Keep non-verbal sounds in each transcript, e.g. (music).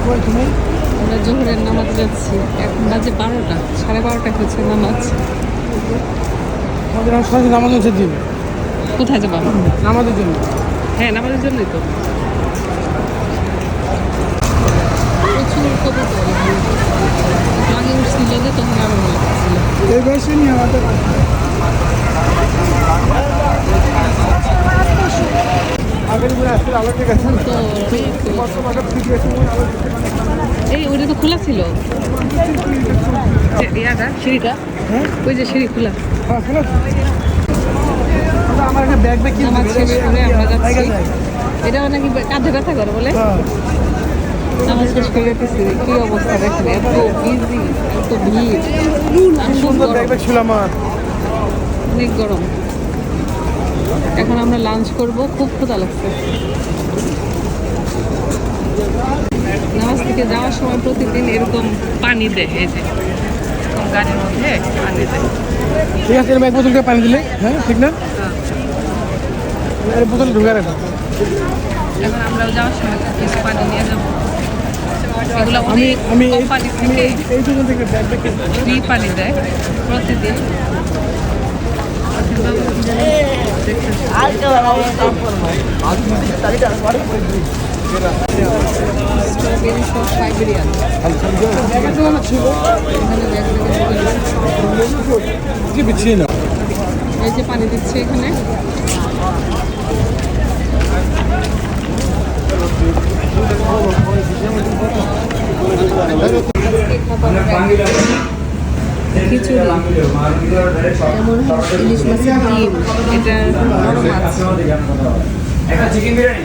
আমরা জোহরের নামাজ যাচ্ছি। এখন বাজে বারোটা সাড়ে বারোটা হচ্ছে নামাজ। নামাজ হচ্ছে দিন। কোথায় যাব নামাজের জন্য। হ্যাঁ নামাজের জন্যই তো। প্রচুর কবুতর আগে উঠছিল যে তখন আরও ভালো লাগছিল। এই বয়সে নিয়ে আমাদের আগের দিন আসলে আলো ঠিক আছে। তো কত টাকা ফিরে এসে মনে আলো ঠিক আছে এই ওইটা তো খোলা ছিল? ইয়াটা? সিঁড়িটা? হ্যাঁ? ওই যে সিঁড়ি খোলা। হ্যাঁ আমার একটা ব্যাগ ব্যাগ যাই এটা নাকি কাঁধে ব্যথা করে বলে? হ্যাঁ। শেষ করে যেতেছি কি অবস্থা দেখেন এত বিজি এত ভিড়। সুন্দর গরম, ব্যাগ ব্যাগ ছিল আমার। অনেক গরম। এখন আমরা লাঞ্চ করব খুব ক্ষুধা লাগছে। নামাজ থেকে যাওয়ার সময় প্রতিদিন এরকম পানি দেয় এই যে এরকম গাড়ির মধ্যে পানি দেয়। ঠিক আছে এক বোতল করে পানি দিলে হ্যাঁ ঠিক না? এর বোতল ঢুকে রাখো। এখন আমরা যাওয়ার সময় কিছু পানি নিয়ে যাব। আমি আমি এই- থেকে। ফ্রি পানি দেয় প্রতিদিন। এই যে পানি দিচ্ছে এখানে এটা চিকেন বিরিয়ানি?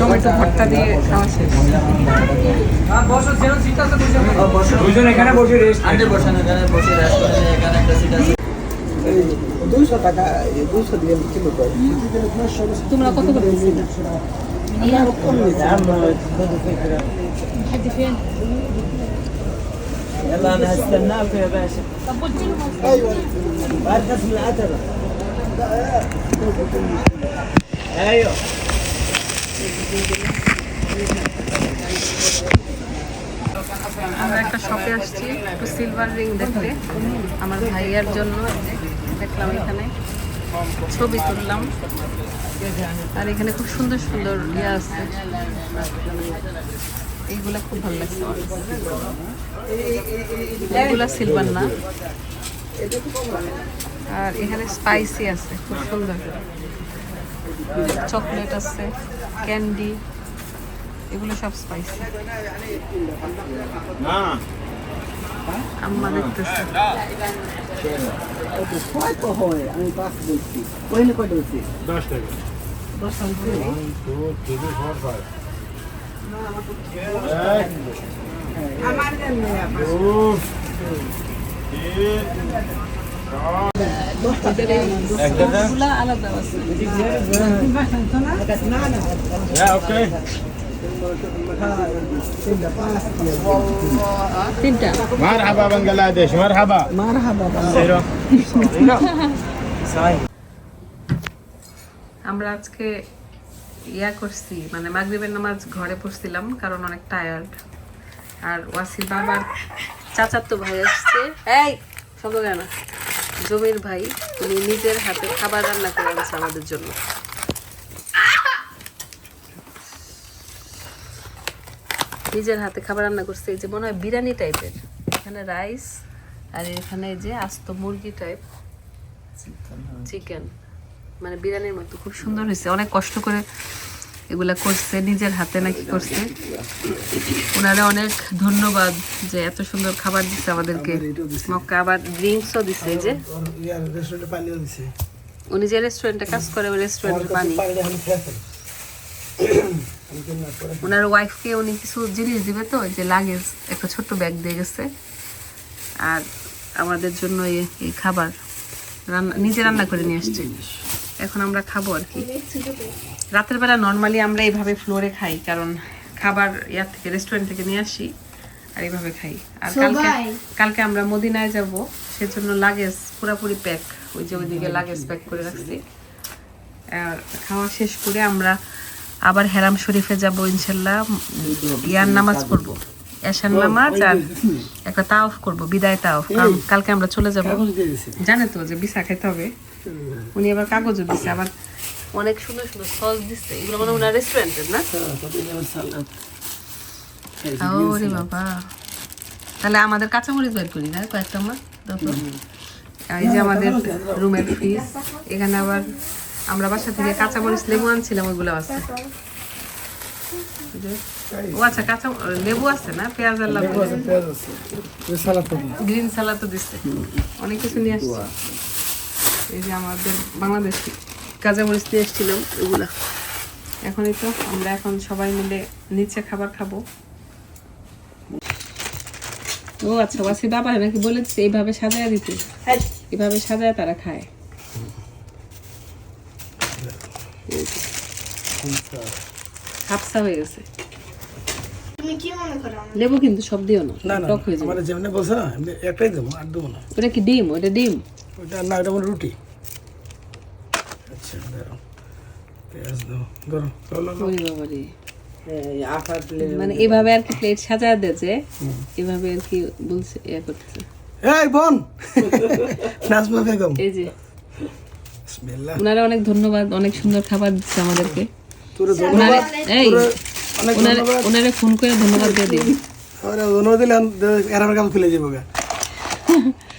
টমেটো দুইশো টাকা দুইশো দিয়ে কিলো তোমরা কত করে দিচ্ছিলে يلا انا هستناكم يا باشا ايوه بركز من العتبه ايوه আমরা একটা শপে আসছি একটু সিলভার রিং দেখতে আমার ভাইয়ার জন্য দেখলাম এখানে ছবি তুললাম আর এখানে খুব সুন্দর সুন্দর ইয়ে আছে এইগুলা খুব ভালো লাগছে আমার সিলভার না। আর এখানে স্পাইসি আছে খুব সুন্দর। চকলেট আছে ক্যান্ডি এগুলো সব স্পাইসি আম্মা দেখতেছে। হয় দশ টাকা। দশ টাকা এগুলা আলাদা আছে তিনটা مرحبا بنجلاديش مرحبا مرحبا আমরা আজকে ইয়া করছি মানে মাগরিবের নামাজ ঘরে পড়ছিলাম, কারণ অনেক টায়ার্ড আর ওয়াসির বাবার চাচাতো ভাই আসছে। এই শব্দ কেন জমির ভাই, উনি নিজের হাতে খাবার রান্না করে আনছে আমাদের জন্য। নিজের হাতে খাবার রান্না করছে, এই যে মনে হয় বিরিয়ানি টাইপের এখানে রাইস আর এখানে যে আস্ত মুরগি টাইপ চিকেন মানে বিরিয়ানির মতো খুব সুন্দর হয়েছে। অনেক কষ্ট করে এগুলা করছে নিজের হাতে নাকি করছে। ওনারা অনেক ধন্যবাদ যে এত সুন্দর খাবার দিচ্ছে আমাদেরকে। মক্কা আবার ড্রিঙ্কসও দিচ্ছে যে। উনি যে রেস্টুরেন্টে কাজ করে ওই রেস্টুরেন্টের পানি। ওনার ওয়াইফকে উনি কিছু জিনিস দিবে তো যে লাগেজ একটা ছোট্ট ব্যাগ দিয়ে গেছে। আর আমাদের জন্য এই- এই খাবার। রান্না নিজে রান্না করে নিয়ে আসছে। এখন আমরা খাব আর কি। রাতের বেলা নর্মালি আমরা এইভাবে ফ্লোরে খাই কারণ খাবার ইয়ার থেকে রেস্টুরেন্ট থেকে নিয়ে আসি আর এইভাবে খাই। আর কালকে কালকে আমরা মদিনায় যাব সেজন্য লাগেজ পুরাপুরি প্যাক ওই যে ওইদিকে লাগেজ প্যাক করে রাখছি। আর খাওয়া শেষ করে আমরা আবার হেরাম শরীফে যাব ইনশাল্লাহ। ইয়ার নামাজ পড়ব। এশার নামাজ আর একটা তাওফ করব বিদায় তাওফ। কারণ কালকে আমরা চলে যাব। জানে তো যে বিসা খাইতে হবে। উনি আবার কাগজও দিচ্ছে আবার অনেক সুন্দর সুন্দর সস দিচ্ছে এগুলো মানে ওনার রেস্টুরেন্টের না? হ্যাঁ, সালাদ ওরে বাবা। তাহলে আমাদের কাঁচামরিচ বের করি না কয়েকটা আমার এই যে আমাদের রুমের ফ্রিজ এখানে আবার আমরা বাসা থেকে কাঁচামরিচ লেবু আনছিলাম ওইগুলো আছে। ও আচ্ছা কাঁচা লেবু আছে না? পেঁয়াজ আর সালাদ গ্রিন সালাদ তো দিচ্ছে অনেক কিছু নিয়ে আসছে। এই যে আমাদের বাংলাদেশি কাঁচামরিচ নিয়ে এসেছিলাম এগুলা। এখনই তো আমরা এখন সবাই মিলে নিচে খাবার খাব। ও আচ্ছা ওয়াসি বাবা নাকি বলেছে এইভাবে সাজায় দিতে। এইভাবে সাজায় তারা খায়। হাফসা হয়ে গেছে। তুমি কি মনে করো লেবু কিন্তু সব দিও না টক হয়ে যাবে। যেমন বলছো একটাই দেবো আর দেবো না। ওটা কি ডিম? ওটা ডিম? ওইটা না আমার রুটি। আচ্ছা পেঁয়াজ দাও ধরো। মানে এভাবে আর কি প্লেট সাজা দিয়েছে এভাবে আর কি বলছে ইয়ে করতেছে। এই বোন! নাজমা বেগম। এই যে। ওনারা অনেক ধন্যবাদ অনেক সুন্দর খাবার দিচ্ছে আমাদেরকে। ওনারে এই ওনারে ফোন করে ধন্যবাদ দিয়ে দিন ওরা ধন্যবাদ দিলে এরামের কাছে খুলে যাব গা। (laughs)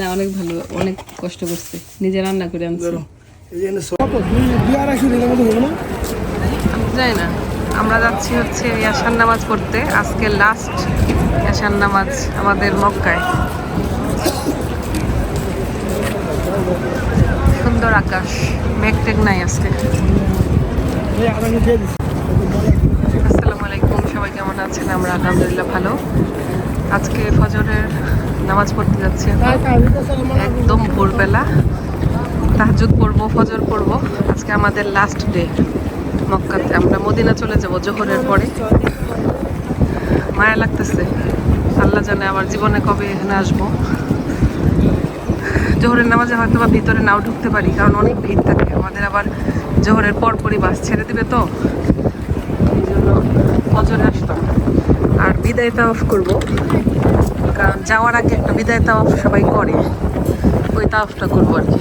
না অনেক ভালো অনেক কষ্ট করছে। নিজে রান্না করে আনছে। যাই না? আমরা যাচ্ছি হচ্ছে ইয়াসান নামাজ পড়তে। আজকে লাস্ট ইয়াসান নামাজ আমাদের মক্কায়। সুন্দর আকাশ। মেঘ টেঘ নাই আজকে। আসসালামু আলাইকুম সবাই কেমন আছেন? আমরা আলহামদুলিল্লাহ ভালো। আজকে ফজরের নামাজ পড়তে যাচ্ছি একদম ভোরবেলা। তাহাজুদ পড়ব, ফজর পড়ব। আজকে আমাদের লাস্ট ডে মক্কাতে আমরা মদিনা চলে যাব জোহরের পরে। মায়া লাগতেছে। আল্লাহ জানে আবার জীবনে কবে এখানে আসব। জোহরের নামাজে হয়তো বা ভিতরে নাও ঢুকতে পারি, কারণ অনেক ভিড় থাকে। আমাদের আবার জোহরের পরপরই বাস ছেড়ে দিবে তো। এই জন্য ফজরে আসতাম। আর বিদায় তাওয়াফ করব। কারণ যাওয়ার আগে একটা বিদায় তাওয়াফ সবাই করে। ওই তাওয়াফটা করব আর কি।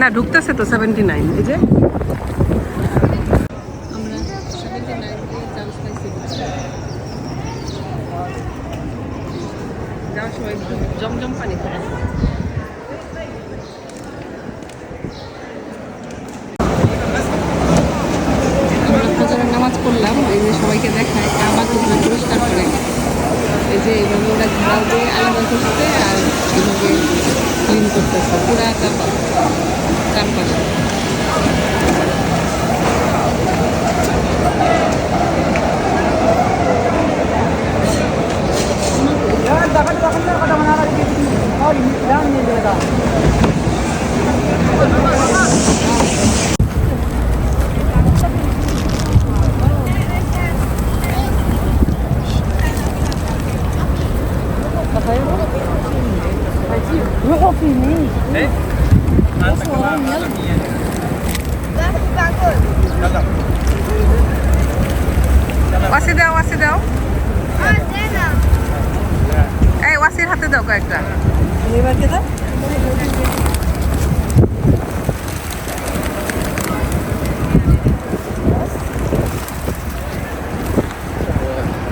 না, ঢুকতেছে তো সেভেন্টি নাইন এই যে। আমরা 79 দিয়ে চান্স পাইছি যাওয়ার জমজম পানি খাব আমরা ফজরের নামাজ পড়লাম এই যে সবাইকে দেখায় কাবা কিন্তু পরিষ্কার করে এই যে এইভাবে ওরা ঘেরাও দিয়ে আলাদা করছে আর এইভাবে ক্লিন করতেছে পুরা কাবা চারপাশে ওয়াসি দাও ওয়াসি দাও। এই, ওয়াসির হাতে দাও কয়েকটা।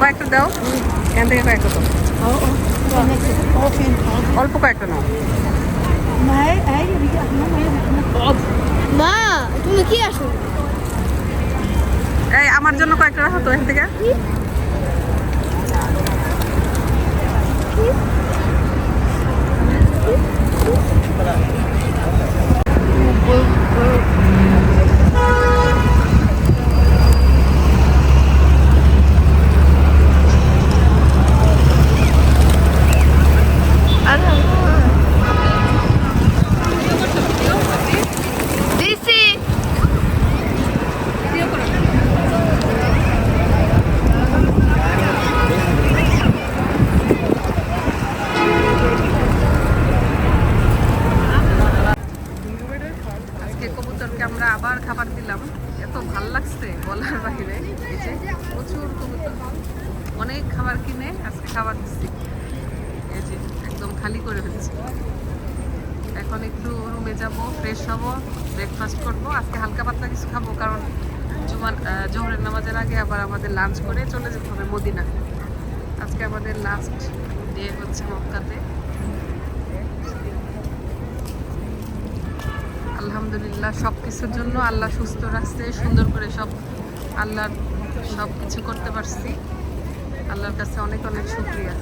কয়েকটা দাও। এখান থেকে কয়েকটা দাও। অল্প কয়েকটা নাও। মা তুমি কি আসো? এই আমার জন্য কয়েকটা রাখো তো এখান থেকে দিছি আজকে কবুতরকে আমরা আবার খাবার দিলাম এত ভালো লাগছে বলার বাহিরে এই যে প্রচুর কবুতর অনেক খাবার কিনে আজকে খাবার দিচ্ছি এই যে একদম খালি করে ফেলছি এখন একটু রুমে যাব ফ্রেশ হব ব্রেকফাস্ট করব। আজকে হালকা পাতলা কিছু খাব কারণ আহ, জোহরের নামাজের আগে আবার আমাদের লাঞ্চ করে চলে যেতে হবে মদিনা। আজকে আমাদের লাস্ট ডে হচ্ছে মক্কাতে। আলহামদুলিল্লাহ সব কিছুর জন্য আল্লাহ সুস্থ রাখছে সুন্দর করে সব আল্লাহর সব কিছু করতে পারছি। আল্লাহর কাছে অনেক অনেক শুক্রিয়া।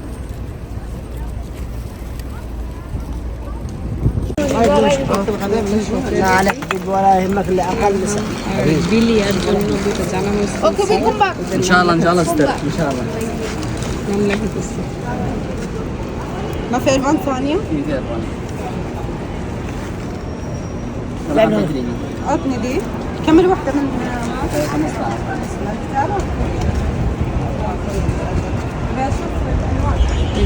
ان شاء الله ان شاء الله ستر ان شاء الله ما في الوان ثانية؟ في الوان ثانية عطني دي كمل واحدة من معك خمس এই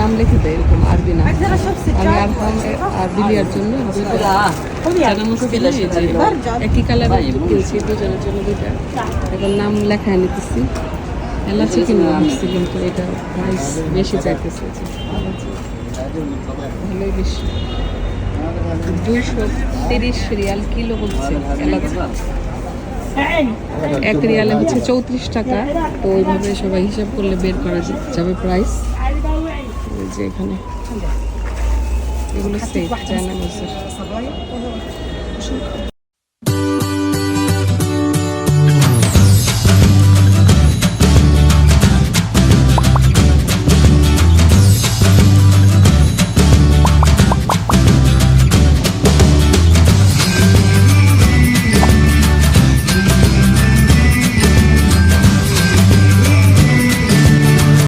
নাম লিখে দেয় না আমি জন্য একই কালার জন্য দুইটা। নাম লেখায় নিতেছি। এলাচি কিনে আনছি কিন্তু এটা বেশি চাইতেছে। ভালোই বেশি। দুশো তিরিশ রিয়াল কিলো বলছে এলাচি এক রিয়ালে হচ্ছে চৌত্রিশ টাকা। তো ওইভাবে সবাই হিসাব করলে বের করা যাবে প্রাইস যে এখানে। এগুলো সেফ জানা